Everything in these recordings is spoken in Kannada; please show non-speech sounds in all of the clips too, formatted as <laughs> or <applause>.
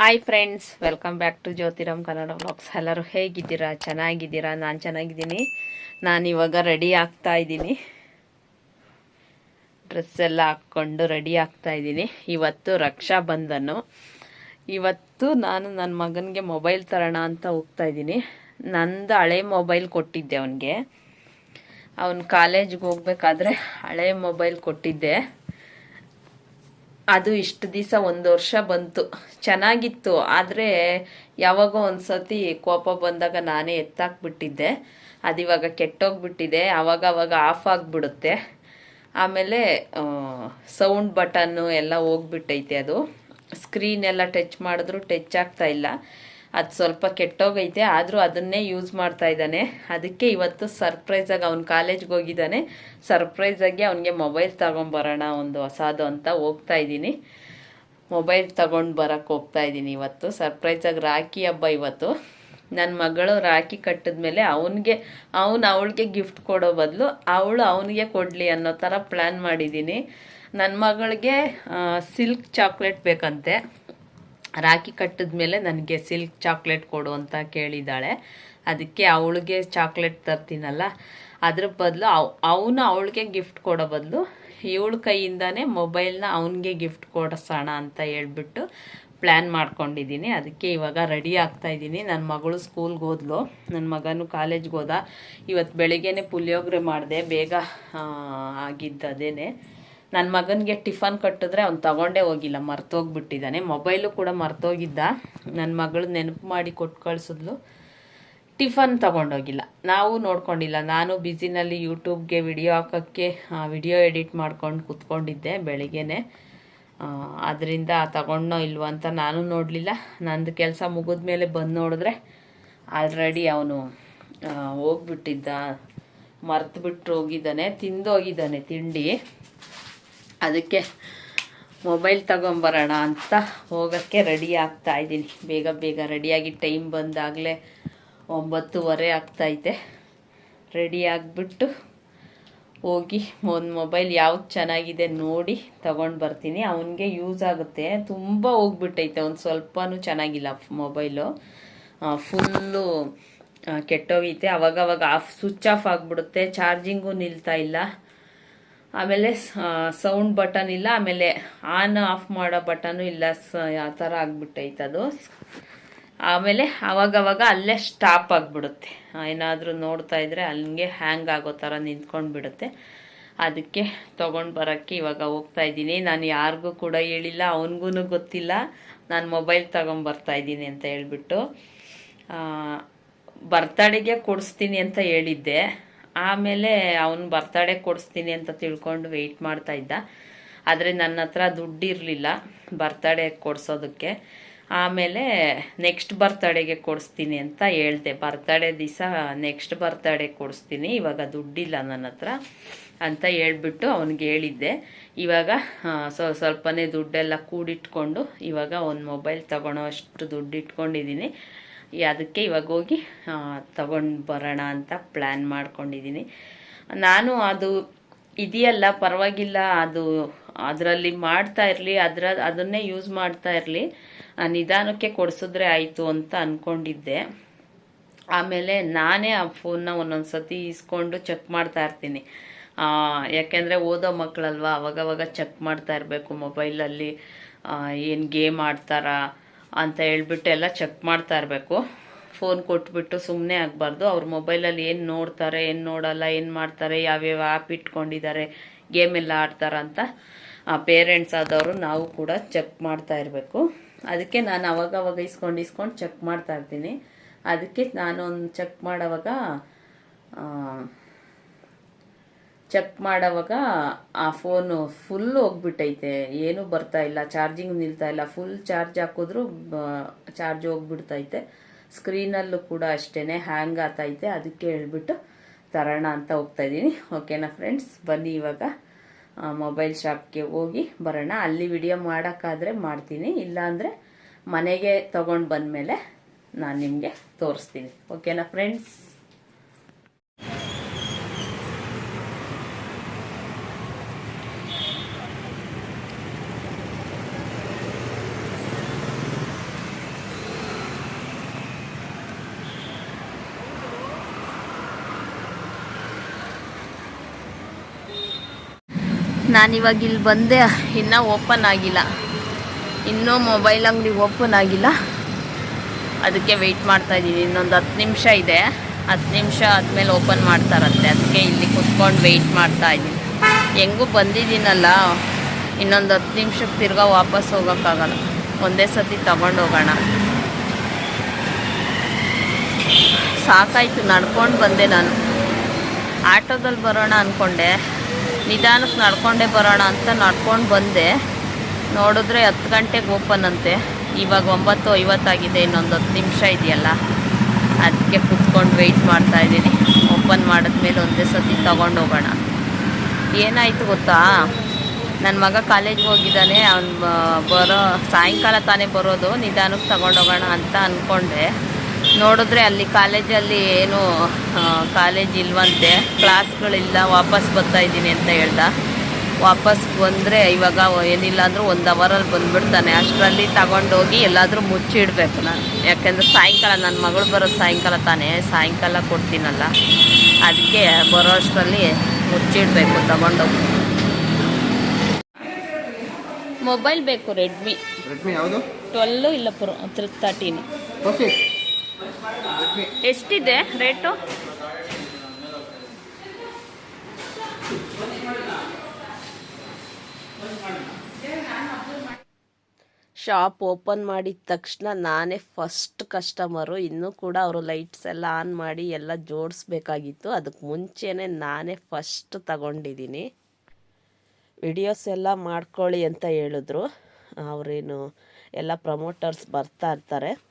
Hi friends welcome back to Jyotiram Kannada blogs ಎಲ್ಲರೂ ಹೇಗಿದ್ದೀರಾ? ಚೆನ್ನಾಗಿದ್ದೀರಾ? ನಾನು ಚೆನ್ನಾಗಿದ್ದೀನಿ. ನಾನು ಇವಾಗ ರೆಡಿ ಆಗ್ತಾ ಇದ್ದೀನಿ. ಡ್ರೆಸ್ ಎಲ್ಲ ಹಾಕ್ಕೊಂಡು ರೆಡಿ ಆಗ್ತಾ ಇದ್ದೀನಿ. ಇವತ್ತು ರಕ್ಷಾ ಬಂಧನು. ಇವತ್ತು ನಾನು ನನ್ನ ಮಗನಿಗೆ ಮೊಬೈಲ್ ತರೋಣ ಅಂತ ಹೋಗ್ತಾ ಇದ್ದೀನಿ. ನಂದು ಹಳೆ ಮೊಬೈಲ್ ಕೊಟ್ಟಿದ್ದೆ ಅವನಿಗೆ. ಅವನು ಕಾಲೇಜ್ಗೆ ಹೋಗ್ಬೇಕಾದ್ರೆ ಹಳೆ ಮೊಬೈಲ್ ಕೊಟ್ಟಿದ್ದೆ. ಅದು ಇಷ್ಟು ದಿವಸ ಒಂದು ವರ್ಷ ಬಂತು. ಚೆನ್ನಾಗಿತ್ತು. ಆದರೆ ಯಾವಾಗೋ ಒಂದು ಸತಿ ಕೋಪ ಬಂದಾಗ ನಾನೇ ಎತ್ತಾಕ್ಬಿಟ್ಟಿದ್ದೆ. ಅದು ಇವಾಗ ಕೆಟ್ಟೋಗ್ಬಿಟ್ಟಿದೆ. ಆವಾಗ ಅವಾಗ ಆಫ್ ಆಗಿಬಿಡುತ್ತೆ. ಆಮೇಲೆ ಸೌಂಡ್ ಬಟನ್ನು ಎಲ್ಲ ಹೋಗ್ಬಿಟ್ಟೈತೆ ಅದು. ಸ್ಕ್ರೀನ್ ಎಲ್ಲ ಟಚ್ ಮಾಡಿದ್ರು ಟಚ್ ಆಗ್ತಾ ಇಲ್ಲ. ಅದು ಸ್ವಲ್ಪ ಕೆಟ್ಟೋಗೈತೆ, ಆದರೂ ಅದನ್ನೇ ಯೂಸ್ ಮಾಡ್ತಾ ಇದ್ದಾನೆ. ಅದಕ್ಕೆ ಇವತ್ತು ಸರ್ಪ್ರೈಸಾಗಿ ಅವ್ನು ಕಾಲೇಜ್ಗೆ ಹೋಗಿದ್ದಾನೆ. ಸರ್ಪ್ರೈಸಾಗಿ ಅವನಿಗೆ ಮೊಬೈಲ್ ತಗೊಂಬರೋಣ ಒಂದು ಹೊಸದು ಅಂತ ಹೋಗ್ತಾ ಇದ್ದೀನಿ. ಮೊಬೈಲ್ ತಗೊಂಡು ಬರೋಕ್ಕೆ ಹೋಗ್ತಾ ಇದ್ದೀನಿ ಇವತ್ತು. ಸರ್ಪ್ರೈಸಾಗಿ ರಾಖಿ ಹಬ್ಬ ಇವತ್ತು. ನನ್ನ ಮಗಳು ರಾಖಿ ಕಟ್ಟಿದ್ಮೇಲೆ ಅವನಿಗೆ, ಅವನು ಅವಳಿಗೆ ಗಿಫ್ಟ್ ಕೊಡೋ ಬದಲು ಅವಳು ಅವನಿಗೆ ಕೊಡಲಿ ಅನ್ನೋ ಥರ ಪ್ಲ್ಯಾನ್ ಮಾಡಿದ್ದೀನಿ. ನನ್ನ ಮಗಳಿಗೆ ಸಿಲ್ಕ್ ಚಾಕ್ಲೇಟ್ ಬೇಕಂತೆ. ರಾಖಿ ಕಟ್ಟಿದ ಮೇಲೆ ನನಗೆ ಸಿಲ್ಕ್ ಚಾಕ್ಲೇಟ್ ಕೊಡು ಅಂತ ಕೇಳಿದ್ದಾಳೆ. ಅದಕ್ಕೆ ಅವಳಿಗೆ ಚಾಕ್ಲೇಟ್ ತರ್ತೀನಲ್ಲ, ಅದ್ರ ಬದಲು ಅವ್, ಅವನು ಅವಳಿಗೆ ಗಿಫ್ಟ್ ಕೊಡೋ ಬದಲು ಇವಳ ಕೈಯಿಂದನೇ ಮೊಬೈಲ್ನ ಅವನಿಗೆ ಗಿಫ್ಟ್ ಕೊಡಿಸೋಣ ಅಂತ ಹೇಳ್ಬಿಟ್ಟು ಪ್ಲ್ಯಾನ್ ಮಾಡ್ಕೊಂಡಿದ್ದೀನಿ. ಅದಕ್ಕೆ ಇವಾಗ ರೆಡಿ ಆಗ್ತಾ ಇದ್ದೀನಿ. ನನ್ನ ಮಗಳು ಸ್ಕೂಲ್ಗೆ ಹೋದ್ಲು. ನನ್ನ ಮಗನು ಕಾಲೇಜ್ಗೆ ಹೋದ. ಇವತ್ತು ಬೆಳಿಗ್ಗೆ ಪುಳಿಯೋಗರೆ ಮಾಡಿದೆ. ಬೇಗ ಆಗಿದ್ದು ಅದೇನೆ. ನನ್ನ ಮಗನಿಗೆ ಟಿಫನ್ ಕಟ್ಟಿದ್ರೆ ಅವ್ನು ತಗೊಂಡೇ ಹೋಗಿಲ್ಲ, ಮರ್ತೋಗ್ಬಿಟ್ಟಿದ್ದಾನೆ. ಮೊಬೈಲು ಕೂಡ ಮರ್ತೋಗಿದ್ದ. ನನ್ನ ಮಗಳು ನೆನಪು ಮಾಡಿ ಕೊಟ್ಟು ಕಳಿಸಿದ್ಲು. ಟಿಫನ್ ತಗೊಂಡೋಗಿಲ್ಲ. ನಾವು ನೋಡ್ಕೊಂಡಿಲ್ಲ. ನಾನು ಬ್ಯುಸಿನಲ್ಲಿ ಯೂಟ್ಯೂಬ್ಗೆ ವಿಡಿಯೋ ಹಾಕೋಕ್ಕೆ ವಿಡಿಯೋ ಎಡಿಟ್ ಮಾಡ್ಕೊಂಡು ಕೂತ್ಕೊಂಡಿದ್ದೆ ಬೆಳಿಗ್ಗೆನೆ. ಅದರಿಂದ ತಗೊಂಡೋ ಇಲ್ವೋ ಅಂತ ನಾನು ನೋಡಲಿಲ್ಲ. ನಂದು ಕೆಲಸ ಮುಗಿದ ಮೇಲೆ ಬಂದು ನೋಡಿದ್ರೆ ಆಲ್ರೆಡಿ ಅವನು ಹೋಗ್ಬಿಟ್ಟಿದ್ದ. ಮರ್ತುಬಿಟ್ಟು ಹೋಗಿದ್ದಾನೆ, ತಿಂದೋಗಿದ್ದಾನೆ ತಿಂಡಿ. ಅದಕ್ಕೆ ಮೊಬೈಲ್ ತಗೊಂಬರೋಣ ಅಂತ ಹೋಗೋಕ್ಕೆ ರೆಡಿ ಆಗ್ತಾ ಇದ್ದೀನಿ. ಬೇಗ ಬೇಗ ರೆಡಿಯಾಗಿ ಟೈಮ್ ಬಂದಾಗಲೇ ಒಂಬತ್ತುವರೆ ಆಗ್ತೈತೆ. ರೆಡಿ ಆಗಿಬಿಟ್ಟು ಹೋಗಿ ಒಂದು ಮೊಬೈಲ್ ಯಾವ್ದು ಚೆನ್ನಾಗಿದೆ ನೋಡಿ ತಗೊಂಡು ಬರ್ತೀನಿ. ಅವನಿಗೆ ಯೂಸ್ ಆಗುತ್ತೆ. ತುಂಬ ಹೋಗ್ಬಿಟ್ಟೈತೆ. ಒಂದು ಸ್ವಲ್ಪನೂ ಚೆನ್ನಾಗಿಲ್ಲ ಮೊಬೈಲು. ಫುಲ್ಲು ಕೆಟ್ಟೋಗೈತೆ. ಅವಾಗವಾಗ ಆಫ್ ಸ್ವಿಚ್ ಆಫ್ ಆಗಿಬಿಡುತ್ತೆ. ಚಾರ್ಜಿಂಗು ನಿಲ್ತಾ ಇಲ್ಲ. ಆಮೇಲೆ ಸೌಂಡ್ ಬಟನ್ ಇಲ್ಲ, ಆಮೇಲೆ ಆನ್ ಆಫ್ ಮಾಡೋ ಬಟನು ಇಲ್ಲ, ಸ, ಆ ಥರ ಆಗ್ಬಿಟ್ಟೈತೆ ಅದು. ಆಮೇಲೆ ಅವಾಗವಾಗ ಅಲ್ಲೇ ಸ್ಟಾಪ್ ಆಗಿಬಿಡುತ್ತೆ. ಏನಾದರೂ ನೋಡ್ತಾ ಇದ್ರೆ ಹಂಗೆ ಹ್ಯಾಂಗ್ ಆಗೋ ಥರ ನಿಂತ್ಕೊಂಡು ಬಿಡುತ್ತೆ ಅದಕ್ಕೆ ತೊಗೊಂಡು ಬರೋಕ್ಕೆ ಇವಾಗ ಹೋಗ್ತಾ ಇದ್ದೀನಿ. ನಾನು ಯಾರಿಗೂ ಕೂಡ ಹೇಳಿಲ್ಲ ಅವನಿಗೂ ಗೊತ್ತಿಲ್ಲ. ನಾನು ಮೊಬೈಲ್ ತೊಗೊಂಬರ್ತಾ ಇದ್ದೀನಿ ಅಂತ ಹೇಳ್ಬಿಟ್ಟು. ಬರ್ತಡೆಗೆ ಕೊಡಿಸ್ತೀನಿ ಅಂತ ಹೇಳಿದ್ದೆ. ಆಮೇಲೆ ಅವನು ಬರ್ತಡೇ ಕೊಡಿಸ್ತೀನಿ ಅಂತ ತಿಳ್ಕೊಂಡು ವೆಯ್ಟ್ ಮಾಡ್ತಾ ಇದ್ದ. ಆದರೆ ನನ್ನ ಹತ್ರ ದುಡ್ಡಿರಲಿಲ್ಲ ಬರ್ತಡೇ ಕೊಡಿಸೋದಕ್ಕೆ. ಆಮೇಲೆ ನೆಕ್ಸ್ಟ್ ಬರ್ತಡೇಗೆ ಕೊಡಿಸ್ತೀನಿ ಅಂತ ಹೇಳ್ದೆ. ಬರ್ತಡೇ ದಿವಸ ನೆಕ್ಸ್ಟ್ ಬರ್ತಡೇ ಕೊಡಿಸ್ತೀನಿ, ಇವಾಗ ದುಡ್ಡಿಲ್ಲ ನನ್ನ ಹತ್ರ ಅಂತ ಹೇಳ್ಬಿಟ್ಟು ಅವನಿಗೆ ಹೇಳಿದ್ದೆ. ಇವಾಗ ಸ್ವ ಸ್ವಲ್ಪನೇ ದುಡ್ಡೆಲ್ಲ ಕೂಡಿಟ್ಕೊಂಡು ಇವಾಗ ಒಂದು ಮೊಬೈಲ್ ತೊಗೊಳೋ ಅಷ್ಟು ದುಡ್ಡು ಇಟ್ಕೊಂಡಿದ್ದೀನಿ ಅದಕ್ಕೆ ಇವಾಗ ಹೋಗಿ ತಗೊಂಡು ಬರೋಣ ಅಂತ ಪ್ಲ್ಯಾನ್ ಮಾಡ್ಕೊಂಡಿದ್ದೀನಿ. ನಾನು ಅದು ಇದೆಯಲ್ಲ, ಪರವಾಗಿಲ್ಲ, ಅದು ಅದರಲ್ಲಿ ಮಾಡ್ತಾ ಇರಲಿ, ಅದರ, ಅದನ್ನೇ ಯೂಸ್ ಮಾಡ್ತಾ ಇರಲಿ ನಿಧಾನಕ್ಕೆ ಕೊಡಿಸಿದ್ರೆ ಆಯಿತು ಅಂತ ಅಂದ್ಕೊಂಡಿದ್ದೆ ಆಮೇಲೆ ನಾನೇ ಆ ಫೋನ್ನ ಒಂದೊಂದು ಸತಿ ಇಸ್ಕೊಂಡು ಚೆಕ್ ಮಾಡ್ತಾ ಇರ್ತೀನಿ. ಯಾಕೆಂದರೆ ಓದೋ ಮಕ್ಕಳಲ್ವ ಅವಾಗವಾಗ ಚೆಕ್ ಮಾಡ್ತಾ ಇರಬೇಕು ಮೊಬೈಲಲ್ಲಿ ಏನು ಗೇಮ್ ಆಡ್ತಾರಾ ಅಂತ ಹೇಳ್ಬಿಟ್ಟು ಎಲ್ಲ ಚೆಕ್ ಮಾಡ್ತಾ ಇರಬೇಕು. ಫೋನ್ ಕೊಟ್ಬಿಟ್ಟು ಸುಮ್ಮನೆ ಆಗಬಾರ್ದು. ಅವ್ರ ಮೊಬೈಲಲ್ಲಿ ಏನು ನೋಡ್ತಾರೆ, ಏನು ನೋಡಲ್ಲ, ಏನು ಮಾಡ್ತಾರೆ, ಯಾವ್ಯಾವ ಆ್ಯಪ್ ಇಟ್ಕೊಂಡಿದ್ದಾರೆ ಗೇಮ್ ಎಲ್ಲ ಆಡ್ತಾರಂತ ಪೇರೆಂಟ್ಸ್ ಆದವರು ನಾವು ಕೂಡ ಚೆಕ್ ಮಾಡ್ತಾ ಇರಬೇಕು. ಅದಕ್ಕೆ ನಾನು ಅವಾಗ ಅವಾಗ ಇಸ್ಕೊಂಡು ಇಸ್ಕೊಂಡು ಚೆಕ್ ಮಾಡ್ತಾ ಇರ್ತೀನಿ. ಅದಕ್ಕೆ ನಾನೊಂದು ಚೆಕ್ ಮಾಡೋವಾಗ ಚೆಕ್ ಮಾಡೋವಾಗ ಆ ಫೋನು ಫುಲ್ ಹೋಗ್ಬಿಟ್ಟೈತೆ. ಏನೂ ಬರ್ತಾ ಇಲ್ಲ. ಚಾರ್ಜಿಂಗ್ ನಿಲ್ತಾ ಇಲ್ಲ. ಫುಲ್ ಚಾರ್ಜ್ ಹಾಕಿದ್ರು ಚಾರ್ಜ್ ಹೋಗ್ಬಿಡ್ತೈತೆ. ಸ್ಕ್ರೀನಲ್ಲೂ ಕೂಡ ಅಷ್ಟೇ ಹ್ಯಾಂಗ್ ಆಗ್ತೈತೆ ಅದಕ್ಕೆ ಹೇಳ್ಬಿಟ್ಟು ತರೋಣ ಅಂತ ಹೋಗ್ತಾ ಇದ್ದೀನಿ. ಓಕೆನಾ ಫ್ರೆಂಡ್ಸ್ ಬನ್ನಿ ಇವಾಗ. ಮೊಬೈಲ್ ಶಾಪ್ಗೆ ಹೋಗಿ ಬರೋಣ. ಅಲ್ಲಿ ವಿಡಿಯೋ ಮಾಡೋಕ್ಕಾದರೆ ಮಾಡ್ತೀನಿ. ಇಲ್ಲಾಂದರೆ ಮನೆಗೆ ತೊಗೊಂಡು ಬಂದಮೇಲೆ ನಾನು ನಿಮಗೆ ತೋರಿಸ್ತೀನಿ. ಓಕೆನಾ ಫ್ರೆಂಡ್ಸ್ ನಾನಿವಾಗ ಇಲ್ಲಿ ಬಂದೆ. ಇನ್ನೂ ಓಪನ್ ಆಗಿಲ್ಲ. ಇನ್ನೂ ಮೊಬೈಲ್ ಅಂಗಡಿ ಓಪನ್ ಆಗಿಲ್ಲ. ಅದಕ್ಕೆ ವೆಯ್ಟ್ ಮಾಡ್ತಾ ಇದ್ದೀನಿ. ಇನ್ನೊಂದು ಹತ್ತು ನಿಮಿಷ ಇದೆ. ಹತ್ತು ನಿಮಿಷ ಆದಮೇಲೆ ಓಪನ್ ಮಾಡ್ತಾರಂತೆ. ಅದಕ್ಕೆ ಇಲ್ಲಿ ಕುತ್ಕೊಂಡು ವೆಯ್ಟ್ ಮಾಡ್ತಾ ಇದ್ದೀನಿ. ಹೆಂಗೂ ಬಂದಿದ್ದೀನಲ್ಲ. ಇನ್ನೊಂದು ಹತ್ತು ನಿಮಿಷಕ್ಕೆ ತಿರ್ಗಾ ವಾಪಸ್ ಹೋಗೋಕ್ಕಾಗಲ್ಲ. ಒಂದೇ ಸತಿ ತಗೊಂಡು ಹೋಗೋಣ. ಸಾಕಾಯಿತು. ನಡ್ಕೊಂಡು ಬಂದೆ ನಾನು. ಆಟೋದಲ್ಲಿ ಬರೋಣ ಅಂದ್ಕೊಂಡೆ ನಿಧಾನಕ್ಕೆ ನಡ್ಕೊಂಡೇ ಬರೋಣ ಅಂತ ನಡ್ಕೊಂಡು ಬಂದೆ. ನೋಡಿದ್ರೆ ಹತ್ತು ಗಂಟೆಗೆ ಓಪನ್ ಅಂತೆ. ಇವಾಗ ಒಂಬತ್ತು ಐವತ್ತಾಗಿದೆ ಇನ್ನೊಂದು ಹತ್ತು ನಿಮಿಷ ಇದೆಯಲ್ಲ. ಅದಕ್ಕೆ ಕುತ್ಕೊಂಡು ವೆಯ್ಟ್ ಮಾಡ್ತಾ ಇದ್ದೀನಿ. ಓಪನ್ ಮಾಡಿದ್ಮೇಲೆ ಒಂದೇ ಸತಿ ಹೋಗೋಣ. ಏನಾಯಿತು ಗೊತ್ತಾ? ನನ್ನ ಮಗ ಕಾಲೇಜ್ಗೆ ಹೋಗಿದ್ದಾನೆ. ಅವ್ನು ಬರೋ ಸಾಯಂಕಾಲ ತಾನೇ ಬರೋದು. ನಿಧಾನಕ್ಕೆ ತಗೊಂಡೋಗೋಣ ಅಂತ ಅಂದ್ಕೊಂಡೆ ನೋಡಿದ್ರೆ ಅಲ್ಲಿ ಕಾಲೇಜಲ್ಲಿ ಏನು ಕಾಲೇಜ್ ಇಲ್ವಂತೆ ಕ್ಲಾಸ್ಗಳಿಲ್ಲ ವಾಪಸ್ ಬರ್ತಾ ಇದ್ದೀನಿ ಅಂತ ಹೇಳ್ದ. ವಾಪಸ್ ಬಂದರೆ ಇವಾಗ ಏನಿಲ್ಲ ಅಂದರೂ ಒಂದು ಅವರಲ್ಲಿ ಬಂದುಬಿಡ್ತಾನೆ. ಅಷ್ಟರಲ್ಲಿ ತಗೊಂಡೋಗಿ ಎಲ್ಲಾದರೂ ಮುಚ್ಚಿಡಬೇಕು ನಾನು. ಯಾಕೆಂದರೆ ಸಾಯಂಕಾಲ ನನ್ನ ಮಗಳು ಬರೋದು ಸಾಯಂಕಾಲ ತಾನೇ. ಸಾಯಂಕಾಲ ಕೊಡ್ತೀನಲ್ಲ. ಅದಕ್ಕೆ ಬರೋ ಅಷ್ಟರಲ್ಲಿ ಮುಚ್ಚಿಡಬೇಕು ತಗೊಂಡೋಗಿ. ಮೊಬೈಲ್ ಬೇಕು ರೆಡ್ಮಿ. ರೆಡ್ಮಿ ಯಾವುದು? ಟ್ವೆಲ್ಲು ಇಲ್ಲ ಪ್ರೋ ತ್ರೀ ತರ್ಟೀನು ಎಷ್ಟಿದೆ ರೇಟು? ಶಾಪ್ ಓಪನ್ ಮಾಡಿದ ತಕ್ಷಣ ನಾನೇ ಫಸ್ಟ್ ಕಸ್ಟಮರು ಇನ್ನೂ ಕೂಡ ಅವರು ಲೈಟ್ಸ್ ಎಲ್ಲ ಆನ್ ಮಾಡಿ ಎಲ್ಲ ಜೋಡಿಸ್ಬೇಕಾಗಿತ್ತು. ಅದಕ್ಕೆ ಮುಂಚೆನೇ ನಾನೇ ಫಸ್ಟ್ ತಗೊಂಡಿದ್ದೀನಿ. ವಿಡಿಯೋಸ್ ಎಲ್ಲ ಮಾಡ್ಕೊಳ್ಳಿ ಅಂತ ಹೇಳಿದ್ರು. ಅವರೇನು ಎಲ್ಲ ಪ್ರಮೋಟರ್ಸ್ ಬರ್ತಾ ಇರ್ತಾರೆ.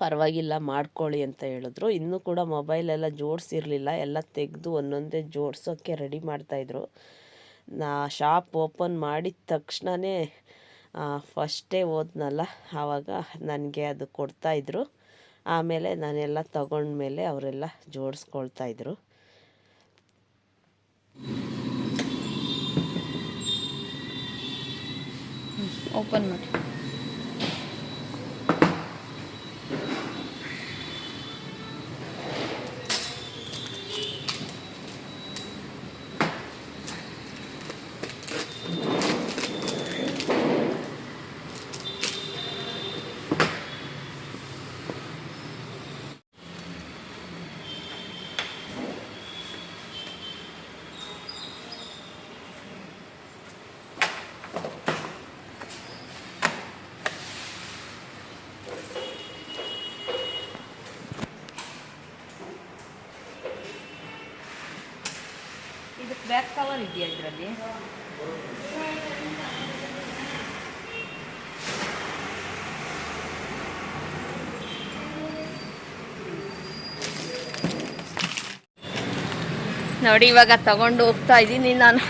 ಪರವಾಗಿಲ್ಲ, ಮಾಡ್ಕೊಳ್ಳಿ ಅಂತ ಹೇಳಿದ್ರು. ಇನ್ನೂ ಕೂಡ ಮೊಬೈಲ್ ಎಲ್ಲ ಜೋಡಿಸಿರಲಿಲ್ಲ. ಎಲ್ಲ ತೆಗೆದು ಒಂದೊಂದೇ ಜೋಡಿಸೋಕ್ಕೆ ರೆಡಿ ಮಾಡ್ತಾಯಿದ್ರು. ನಾ ಶಾಪ್ ಓಪನ್ ಮಾಡಿದ ತಕ್ಷಣವೇ ಫಸ್ಟೇ ಓದ್ನಲ್ಲ ಆವಾಗ ನನಗೆ ಅದು ಕೊಡ್ತಾಯಿದ್ರು. ಆಮೇಲೆ ನಾನೆಲ್ಲ ತಗೊಂಡ್ಮೇಲೆ ಅವರೆಲ್ಲ ಜೋಡಿಸ್ಕೊಳ್ತಾಯಿದ್ರು. ಓಪನ್ ಮಾಡಿ. Thank you. ಇದೆಯಾ ಇದರಲ್ಲಿ? ನೋಡಿ, ಇವಾಗ ತಗೊಂಡು ಹೋಗ್ತಾ ಇದ್ದೀನಿ ನಾನು.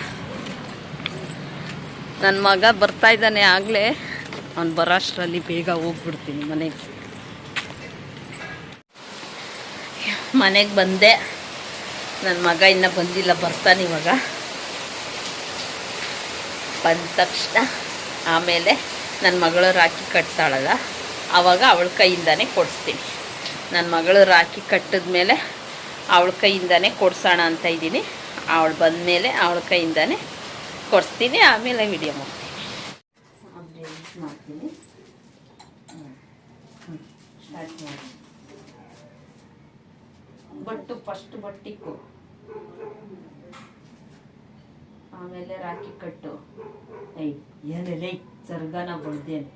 ನನ್ನ ಮಗ ಬರ್ತಾ ಇದ್ದಾನೆ ಆಗಲೇ. ಅವ್ನು ಬರೋ ಅಷ್ಟರಲ್ಲಿ ಬೇಗ ಹೋಗ್ಬಿಡ್ತೀನಿ ಮನೆಗೆ. ಮನೆಗೆ ಬಂದೆ. ನನ್ನ ಮಗ ಇನ್ನೂ ಬಂದಿಲ್ಲ, ಬರ್ತಾನೆ ಇವಾಗ. ಬಂದ ತಕ್ಷಣ ಆಮೇಲೆ ನನ್ನ ಮಗಳು ರಾಖಿ ಕಟ್ತಾಳಲ್ಲ ಆವಾಗ ಅವಳ ಕೈಯಿಂದನೇ ಕೊಡಿಸ್ತೀನಿ. ನನ್ನ ಮಗಳು ರಾಖಿ ಕಟ್ಟಿದ್ಮೇಲೆ ಅವಳ ಕೈಯಿಂದನೇ ಕೊಡ್ಸೋಣ ಅಂತ ಇದ್ದೀನಿ. ಅವಳು ಬಂದಮೇಲೆ ಅವಳ ಕೈಯಿಂದನೇ ಕೊಡಿಸ್ತೀನಿ, ಆಮೇಲೆ ವಿಡಿಯೋ ಮಾಡ್ತೀನಿ. ಮಾಡ್ತೀನಿ. ಬಟ್ಟು ಫಸ್ಟ್ ಬಟ್ಟಿಕ್ಕು. ಆಮೇಲೆ ರಾಖಿ ಕಟ್ಟು. ಐ ಏನೇ ಸರ್ಗನ ಬಡ್ದೇನೆ.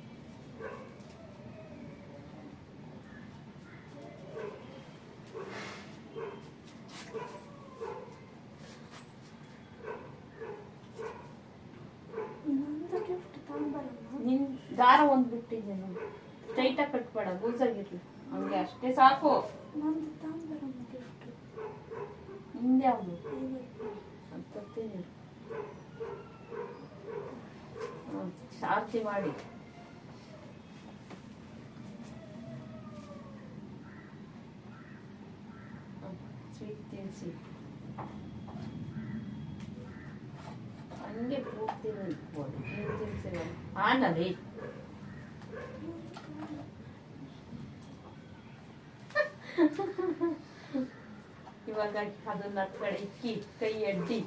ನಿನ್ ದಾರ ಒಂದು ಬಿಟ್ಟಿದ್ದೆ ನಾನು ಟೈಟಾಗಿ ಕಟ್ಬೇಡ ಗೂಸಾಗಿರ್ಲಿ ಹಂಗೆ ಅಷ್ಟೇ ಸಾಕು. ನಿಂದೆ ಯಾವುದು ಅಂತತ್ತೇನೆ ಮಾಡಿ. ಸ್ವೀಟ್ ತಿನ್ನಿಸಿ ಹಂಗೆ ನಿಂತ್ಬೋದು ನೀವು ತಿನ್ಸಿಲ್ಲ ಆನಲ್ಲಿ <laughs> ಇವಾಗ ಅದನ್ನ ಕಡೆ ಇಕ್ಕಿ ಕೈ ಅಡ್ಡಿ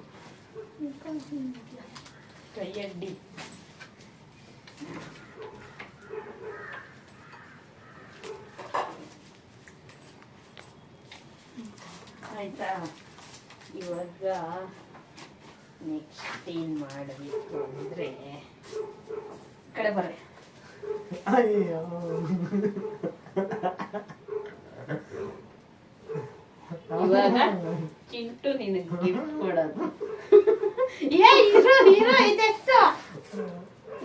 ಕೈಯಡ್ಡಿ. ಆಯ್ತಾ? ಇವಾಗ ನೆಕ್ಸ್ಟ್ ಏನು ಮಾಡಬೇಕು ಅಂದರೆ ಕಡೆ ಬರ್ರಿ. ಅಯ್ಯೋ. ಇವಾಗ ಚಿಂಟು ನಿನಗೆ ಗಿಫ್ಟ್ ಕೊಡೋದು. ಏ ಇರು ಇರು ಇದೆಷ್ಟು?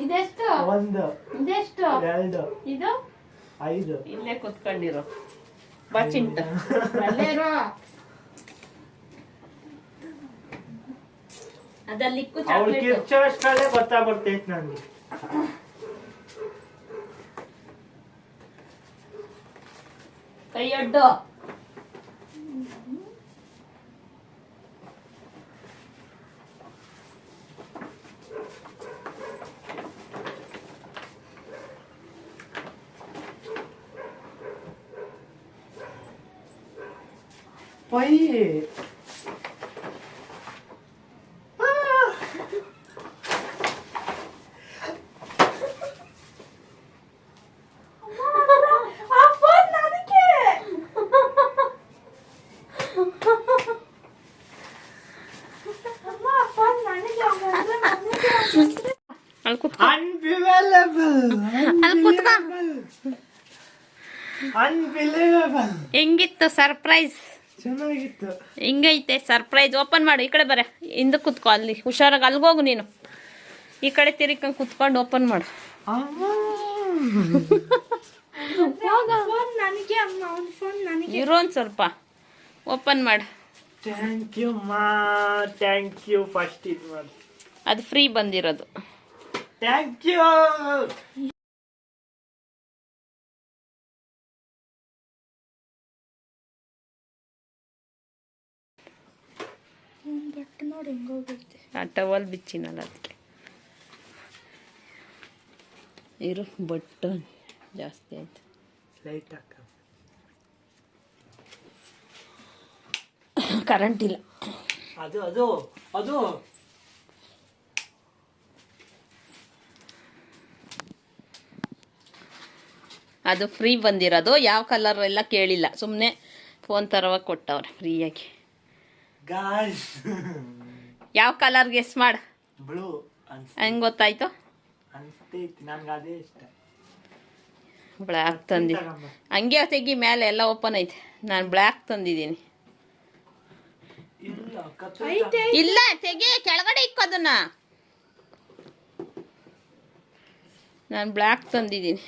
ಇದೆಷ್ಟು? ಒಂದು ಇದೆಷ್ಟು? ಎರಡು ಇದು? ಐದು. ಇಲ್ಲೇ ಕುತ್ಕೊಂಡಿರೋ. ಬಾ ಚಿಂಟು. ಅಲ್ಲೇ ಇರೋ. ಅದಲ್ಲಿಕ್ಕು ಅವ್ಳು ಗೊತ್ತಾಗ್ಬಿಡ್ತೈತೆ ನನಗೆ ಕೈ ಅಡ್ಡು ಪೈ ಅಲ್ಲಿ ಕುತ್ಕೋ ಅನ್ಬಿಲೇಬಲ್ ಅಲ್ಲಿ ಕುತ್ಕೋ ಅನ್ಬಿಲೇಬಲ್ ಹೆಂಗಿತ್ತು ಸರ್ಪ್ರೈಸ್ ಚೆನ್ನಾಗಿತ್ತು. ಹಿಂಗೈತೆ ಸರ್ಪ್ರೈಸ್ ಓಪನ್ ಮಾಡು ಈ ಕಡೆ ಬರ. ಹಿಂದೆ ಕುತ್ಕೋ ಅಲ್ಲಿ. ಹುಷಾರಾಗಿ ಅಲ್ಗೋಗು ನೀನು. ಈ ಕಡೆ ತಿರ್ಕೊಂಡು ಕುತ್ಕೊಂಡು ಓಪನ್ ಮಾಡು. ಇರೋ ಒಂದು ಸ್ವಲ್ಪ. ಓಪನ್ ಮಾಡು. ಥ್ಯಾಂಕ್ ಯು ಮಾ ಥ್ಯಾಂಕ್ ಯು ಫಸ್ಟ್ ಇದು ಮಾಡಿ. ಅದು ಫ್ರೀ ಬಂದಿರೋದು. ಥ್ಯಾಂಕ್ ಯು ಬಟ್ಟೆ ನೋಡಿ ಹೋಗುತ್ತೆ ಆ ಟವಲ್ ಬಿಚ್ಚಿನಲ್ಲ ಅದಕ್ಕೆ. ಇರು ಬಟ್ಟ ಜಾಸ್ತಿ ಆಯ್ತು. ಲೈಟ್ ಹಾಕ. ಕರೆಂಟ್ ಇಲ್ಲ. ಅದು ಅದು ಅದು. ಅದು ಫ್ರೀ ಬಂದಿರೋದು. ಯಾವ ಕಲರ್ ಎಲ್ಲ ಕೇಳಿಲ್ಲ. ಸುಮ್ಮನೆ ಫೋನ್ ಥರವಾಗಿ ಕೊಟ್ಟವ್ರೆ ಫ್ರೀಯಾಗಿ ಗಾಯ್ಸ್ ಯಾವ ಕಲರ್ ಗೆಸ್ ಮಾಡು? ಬ್ಲೂ ಹೆಂಗ್ ಗೊತ್ತಾಯ್ತು? ಅನ್ಸ್ತೈತಿ ನನ್ಗೆ ಅದೇ ಇಷ್ಟ. ಬ್ಲ್ಯಾಕ್ ತಂದಿ. ಹಂಗೆ ತೆಗಿ ಮೇಲೆ ಎಲ್ಲ ಓಪನ್ ಐತೆ. ನಾನು ಬ್ಲ್ಯಾಕ್ ತಂದಿದ್ದೀನಿ. ಇಲ್ಲ ಐತೆ ಇಲ್ಲ ತೆಗಿ ಕೆಳಗಡೆ ಇಕ್ಕು ಅದನ್ನ. ನಾನು ಬ್ಲ್ಯಾಕ್ ತಂದಿದ್ದೀನಿ.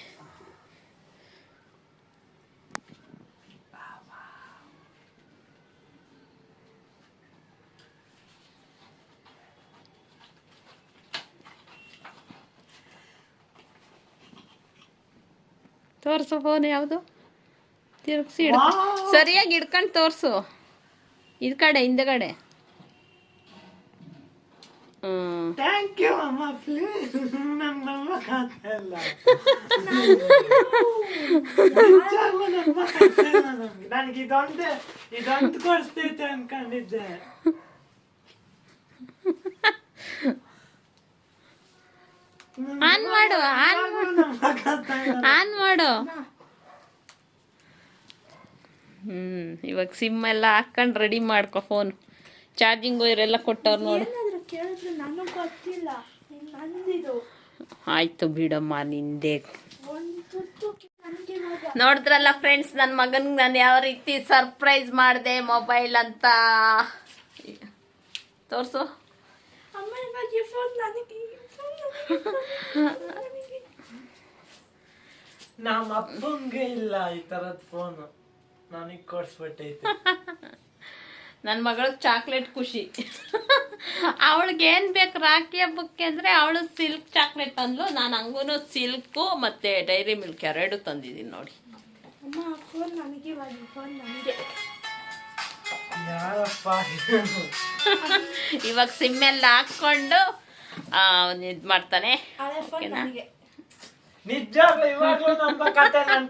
ತೋರ್ಸು ಫೋನ್ ಯಾವುದು? ತಿರುಗಿಸಿ ಹಿಡ್ ಸರಿಯಾಗಿ ಇಡ್ಕೊಂಡು ತೋರಿಸು. ಇದು ಕಡೆ ಹಿಂದಗಡೆ ನನ್ಗೆ. ನನ್ಗೆ ಇದೊಂದೇ ಇದೊಂದು ಕೊಡಿಸ್ತೈತೆ ಅನ್ಕೊಂಡಿದ್ದೆ. ಆನ್ ಮಾಡು ಆನ್ ಆನ್ ಮಾಡು. ಹ್ಮ್. ಇವಾಗ ಸಿಮ್ ಎಲ್ಲ ಹಾಕೊಂಡ್ ರೆಡಿ ಮಾಡ್ಕೊ ಫೋನ್ ಚಾರ್ಜಿಂಗ್ ವೈರ್ ಎಲ್ಲ ಕೊಟ್ಟವ್ರು ನೋಡು. ಆಯ್ತು ಬಿಡಮ್ಮ ನಿಂದೆ. ನೋಡಿದ್ರಲ್ಲ ಫ್ರೆಂಡ್ಸ್ ನನ್ನ ಮಗನಿಗೆ ನಾನು ಯಾವ ರೀತಿ ಸರ್ಪ್ರೈಸ್ ಮಾಡಿದೆ ಮೊಬೈಲ್ ಅಂತ. ತೋರಿಸು. ನಮ್ಮ ಅಪ್ಪಂಗೆ ಇಲ್ಲ ಈ ತರದ್ ಫೋನ್ ನನಗ್ ಕೊಡ್ಸ್ಬಿಟ್ಟೈತೆ. ನನ್ನ ಮಗಳಿಗೆ ಚಾಕ್ಲೇಟ್ ಖುಷಿ. ಅವಳಿಗೆ ಏನು ಬೇಕು ರಾಖಿ ಹಬ್ಬಕ್ಕೆ ಅಂದರೆ ಅವಳು ಸಿಲ್ಕ್ ಚಾಕ್ಲೇಟ್ ತಂದ್ಲು ನಾನು ಹಂಗೂ ಸಿಲ್ಕು ಮತ್ತು ಡೈರಿ ಮಿಲ್ಕ್ ಎರಡು ತಂದಿದ್ದೀನಿ ನೋಡಿ. ಇವಾಗ ಸಿಮ್ಮೆಲ್ಲ ಫೋನ್ ನನಗೆ. ಯಾರಪ್ಪ ಇವಾಗ ಸಿಮ್ ಎಲ್ಲ ಹಾಕ್ಕೊಂಡು ಇದು ಮಾಡ್ತಾನೆ. ಓಕೆನಾ? ನಿಜವಾಗ್ಲೂ ಇವಾಗ್ಲೂ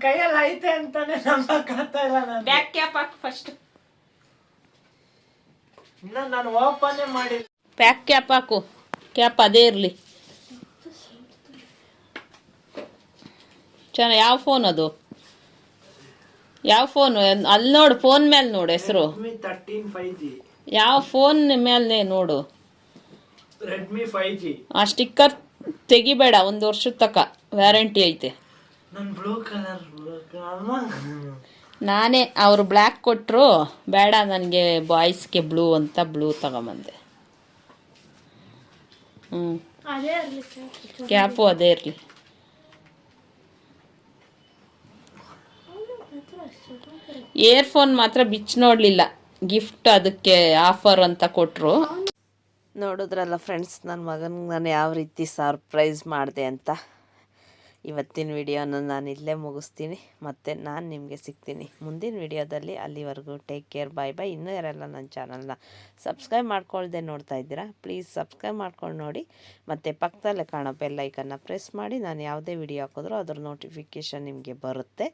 ಕೈಯಲ್ಲಿ ಐತೆ ಅಂತಾನೆ ನಂಬಕ್ಕಾಗ್ತಾ ಇಲ್ಲ ನಾನು ಬ್ಯಾಕ್ ಕ್ಯಾಪ್ ಹಾಕಿ ಫಸ್ಟ್ ಇನ್ನ ನಾನು ಓಪನ್ ಮಾಡಿ ಬ್ಯಾಕ್ ಕ್ಯಾಪ್ ಹಾಕು. ಕ್ಯಾಪ್ ಅದೇ ಇರಲಿ. ಚೆನ್ನ ಯಾವ ಫೋನ್ ಅದು? ಯಾವ ಫೋನ್ ಅಲ್ಲಿ ನೋಡು ಫೋನ್ ಮೇಲೆ ನೋಡು ಹೆಸರು. ಯಾವ ಫೋನ್ ಮೇಲೆ ನೋಡು. ರೆಡ್ಮಿ ಫೈವ್ ಜಿ ಆ ಸ್ಟಿಕ್ಕರ್ ತೆಗಿಬೇಡ ಒಂದು ವರ್ಷದ ತಕ. ವ್ಯಾರಂಟಿ ಐತೆ. ನನ್ ಬ್ಲೂ ಕಲರ್ ಬ್ಲೂ ಅಮ್ಮ ನಾನೇ ಅವರು ಬ್ಲ್ಯಾಕ್ ಕೊಟ್ಟರು ಬೇಡ ನನಗೆ ಬಾಯ್ಸ್ಗೆ ಬ್ಲೂ ಅಂತ ಬ್ಲೂ ತಗೊಂಬಂದೆ. ಹ್ಞೂ ಕ್ಯಾಪು ಅದೇ ಇರಲಿ. ಇಯರ್ಫೋನ್ ಮಾತ್ರ ಬಿಚ್ಚಿ ನೋಡಲಿಲ್ಲ. ಗಿಫ್ಟ್ ಅದಕ್ಕೆ ಆಫರ್ ಅಂತ ಕೊಟ್ಟರು ನೋಡಿದ್ರಲ್ಲ ಫ್ರೆಂಡ್ಸ್ ನನ್ನ ಮಗನಿಗೆ ನಾನು ಯಾವ ರೀತಿ ಸರ್ಪ್ರೈಸ್ ಮಾಡಿದೆ ಅಂತ. ಇವತ್ತಿನ ವಿಡಿಯೋನ ನಾನು ಇಲ್ಲೇ ಮುಗಿಸ್ತೀನಿ. ಮತ್ತು ನಾನು ನಿಮಗೆ ಸಿಗ್ತೀನಿ. ಮುಂದಿನ ವಿಡಿಯೋದಲ್ಲಿ ಅಲ್ಲಿವರೆಗೂ ಟೇಕ್ ಕೇರ್ ಬಾಯ್ ಬಾಯ್ ಇನ್ನೂ ಯಾರೆಲ್ಲ ನನ್ನ ಚಾನಲ್ನ ಸಬ್ಸ್ಕ್ರೈಬ್ ಮಾಡ್ಕೊಳ್ದೆ ನೋಡ್ತಾ ಇದ್ದೀರಾ ಪ್ಲೀಸ್ ಸಬ್ಸ್ಕ್ರೈಬ್ ಮಾಡ್ಕೊಂಡು ನೋಡಿ. ಮತ್ತು ಪಕ್ಕದಲ್ಲೇ ಕಾಣೋ ಬೆಲ್ಲೈಕನ್ನು ಪ್ರೆಸ್ ಮಾಡಿ. ನಾನು ಯಾವುದೇ ವಿಡಿಯೋ ಹಾಕಿದ್ರೂ ಅದ್ರ ನೋಟಿಫಿಕೇಷನ್ ನಿಮಗೆ ಬರುತ್ತೆ.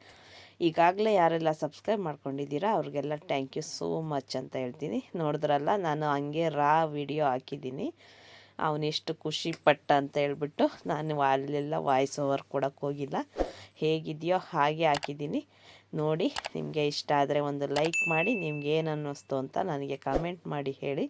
ಈಗಾಗಲೇ ಯಾರೆಲ್ಲ ಸಬ್ಸ್ಕ್ರೈಬ್ ಮಾಡ್ಕೊಂಡಿದ್ದೀರಾ, ಅವ್ರಿಗೆಲ್ಲ ಥ್ಯಾಂಕ್ ಯು ಸೋ ಮಚ್ ಅಂತ ಹೇಳ್ತೀನಿ. ನೋಡಿದ್ರಲ್ಲ, ನಾನು ಹಂಗೆ ರಾ ವಿಡಿಯೋ ಹಾಕಿದ್ದೀನಿ. ಅವನೆಷ್ಟು ಖುಷಿ ಪಟ್ಟ ಅಂತ ಹೇಳ್ಬಿಟ್ಟು ನಾನು ಅಲ್ಲೆಲ್ಲ ವಾಯ್ಸ್ ಓವರ್ ಕೊಡೋಕ್ಕೆ ಹೋಗಿಲ್ಲ. ಹೇಗಿದೆಯೋ ಹಾಗೆ ಹಾಕಿದ್ದೀನಿ. ನೋಡಿ, ನಿಮಗೆ ಇಷ್ಟ ಆದರೆ ಒಂದು ಲೈಕ್ ಮಾಡಿ, ನಿಮ್ಗೆ ಏನು ಅನ್ನಿಸ್ತು ಅಂತ ನನಗೆ ಕಮೆಂಟ್ ಮಾಡಿ ಹೇಳಿ.